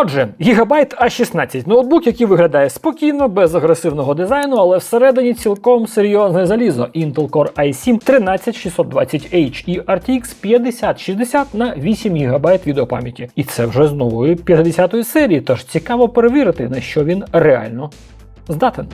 Отже, Gigabyte A16 ноутбук, який виглядає спокійно, без агресивного дизайну, але всередині цілком серйозне залізо. Intel Core i7 13620H і RTX 5060 на 8 ГБ відеопам'яті. І це вже з нової 50-ї серії, тож цікаво перевірити, на що він реально здатен.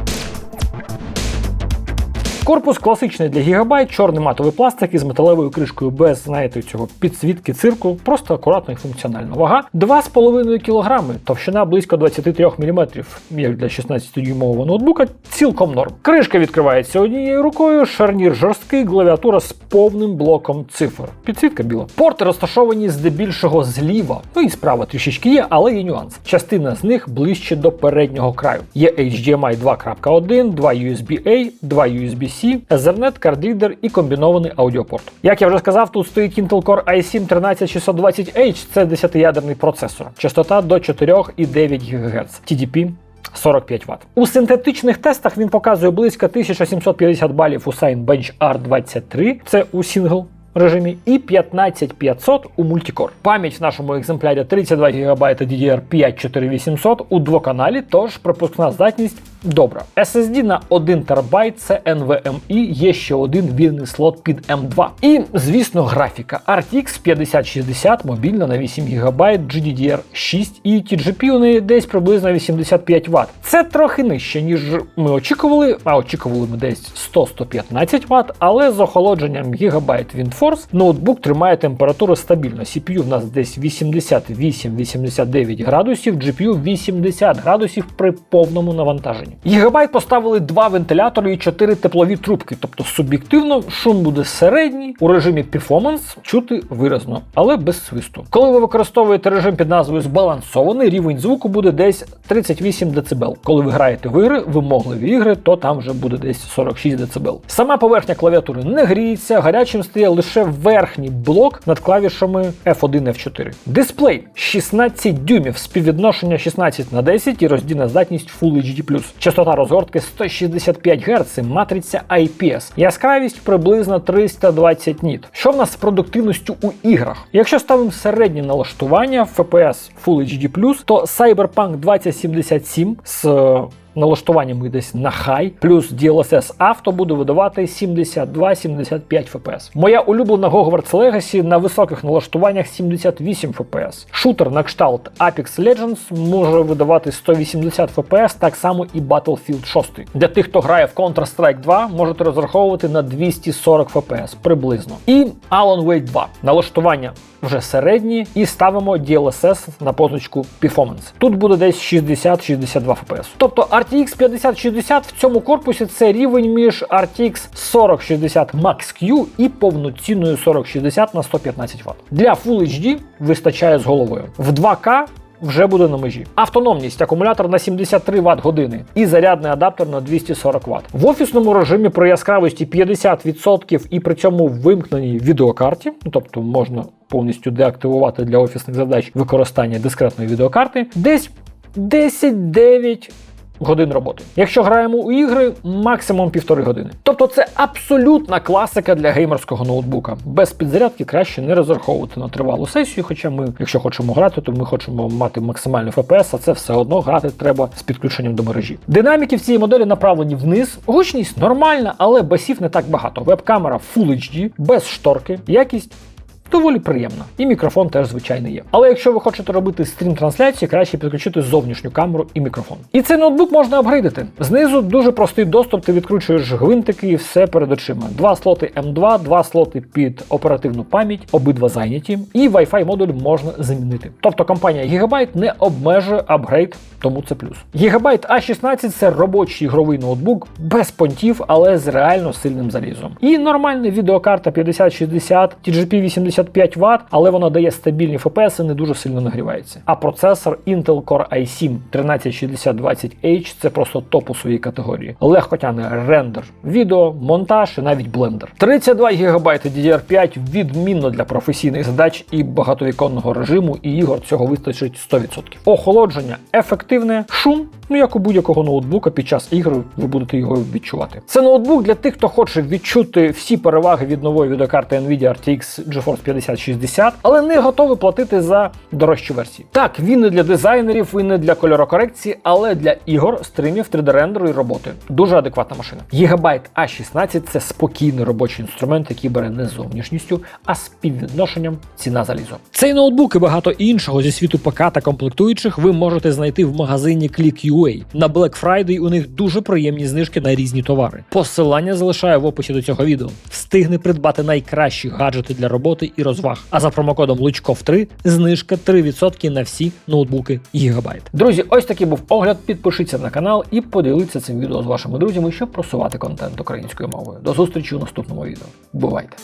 Корпус класичний для гігабайт, чорний матовий пластик із металевою кришкою без, знаєте, цього підсвітки цирку, просто акуратно і функціонально. Вага 2,5 кг, товщина близько 23 мм, як для 16-дюймового ноутбука, цілком норм. Кришка відкривається однією рукою, шарнір жорсткий, клавіатура з повним блоком цифр. Підсвітка біла. Порти розташовані здебільшого зліва, ну і справа трішечки є, але є нюанс. Частина з них ближче до переднього краю. Є HDMI 2.1, 2 USB-A, 2 USB-C, Ethernet, кардрідер і комбінований аудіопорт. Як я вже сказав, тут стоїть Intel Core i7 13620H, це 10-ядерний процесор, частота до 4,9 ГГц, TDP 45 Вт. У синтетичних тестах він показує близько 1750 балів у Signbench R23, це у сингл. Режимі і 15500 у мультикор. Пам'ять в нашому екземплярі 32 ГБ DDR5 4800 у двоканалі, тож пропускна здатність добра. SSD на 1 ТБ це NVMe, є ще один вільний слот під M2. І, звісно, графіка RTX 5060 мобільна на 8 ГБ GDDR6 і TGP у неї десь приблизно 85 Вт. Це трохи нижче, ніж ми очікували, а очікували ми десь 100-115 Вт, але з охолодженням Gigabyte WindForce ноутбук тримає температуру стабільно. CPU в нас десь 88-89 градусів, GPU 80 градусів при повному навантаженні. Гігабайт поставили два вентилятори і чотири теплові трубки, тобто суб'єктивно шум буде середній, у режимі Performance чути виразно, але без свисту. Коли ви використовуєте режим під назвою збалансований, рівень звуку буде десь 38 дБ. Коли ви граєте в ігри, вимогливі ігри, то там вже буде десь 46 дБ. Сама поверхня клавіатури не гріється, гарячим стає лише верхній блок над клавішами F1 F4. Дисплей 16 дюймів, співвідношення 16 на 10 і роздільна здатність Full HD+. Частота розгортки 165 Гц, матриця IPS. Яскравість приблизно 320 ніт. Що в нас з продуктивністю у іграх? Якщо ставимо середнє налаштування FPS Full HD+, то Cyberpunk 2077 з налаштуваннями десь на хай, плюс DLSS Auto буде видавати 72-75 FPS. Моя улюблена Hogwarts Legacy на високих налаштуваннях 78 FPS. Шутер на кшталт Apex Legends може видавати 180 FPS, так само і Battlefield 6. Для тих, хто грає в Counter-Strike 2, можете розраховувати на 240 FPS приблизно. І Alan Wake 2. Налаштування вже середні, і ставимо DLSS на позначку Performance. Тут буде десь 60-62 FPS. Тобто RTX 5060 в цьому корпусі це рівень між RTX 4060 Max Q і повноцінною 4060 на 115 Вт. Для Full HD вистачає з головою. В 2К вже буде на межі. Автономність, акумулятор на 73 Вт години і зарядний адаптер на 240 Вт. В офісному режимі при яскравості 50% і при цьому вимкненій відеокарті, ну тобто можна повністю деактивувати для офісних задач використання дискретної відеокарти, десь 10-9 годин роботи. Якщо граємо у ігри, максимум півтори години. Тобто це абсолютна класика для геймерського ноутбука. Без підзарядки краще не розраховувати на тривалу сесію, хоча ми, якщо хочемо грати, то ми хочемо мати максимальний FPS, а це все одно грати треба з підключенням до мережі. Динаміки в цій моделі направлені вниз, гучність нормальна, але басів не так багато. Веб-камера Full HD, без шторки, якість доволі приємна. І мікрофон теж звичайний є. Але якщо ви хочете робити стрім-трансляції, краще підключити зовнішню камеру і мікрофон. І цей ноутбук можна апгрейдити. Знизу дуже простий доступ, ти відкручуєш гвинтики і все перед очима. Два слоти M2, два слоти під оперативну пам'ять, обидва зайняті, і Wi-Fi модуль можна замінити. Тобто компанія Gigabyte не обмежує апгрейд, тому це плюс. Gigabyte A16 це робочий ігровий ноутбук без понтів, але з реально сильним залізом. І нормальна відеокарта 5060, TGP 85 Вт, але вона дає стабільні FPS і не дуже сильно нагрівається. А процесор Intel Core i7 13620H це просто топ у своїй категорії. Легко тягне рендер, відео, монтаж і навіть блендер. 32 ГБ DDR5 відмінно для професійних задач і багатовіконного режиму, і ігор цього вистачить 100%. Охолодження ефективне, шум Ну як у будь-якого ноутбука під час ігри ви будете його відчувати. Це ноутбук для тих, хто хоче відчути всі переваги від нової відеокарти Nvidia RTX GeForce 5060, але не готовий платити за дорожчі версії. Так, він не для дизайнерів і не для кольорокорекції, але для ігор, стримів, 3D-рендеру і роботи. Дуже адекватна машина. Gigabyte A16 це спокійний робочий інструмент, який бере не зовнішністю, а співвідношенням ціна залізо. Цей ноутбук і багато іншого зі світу ПК та комплектуючих ви можете знайти в магазині Click.ua. На Black Friday у них дуже приємні знижки на різні товари. Посилання залишаю в описі до цього відео. Встигни придбати найкращі гаджети для роботи і розваг. А за промокодом лучков 3 знижка 3% на всі ноутбуки Гігабайт. Друзі, ось такий був огляд. Підпишіться на канал і поділіться цим відео з вашими друзями, щоб просувати контент українською мовою. До зустрічі у наступному відео. Бувайте!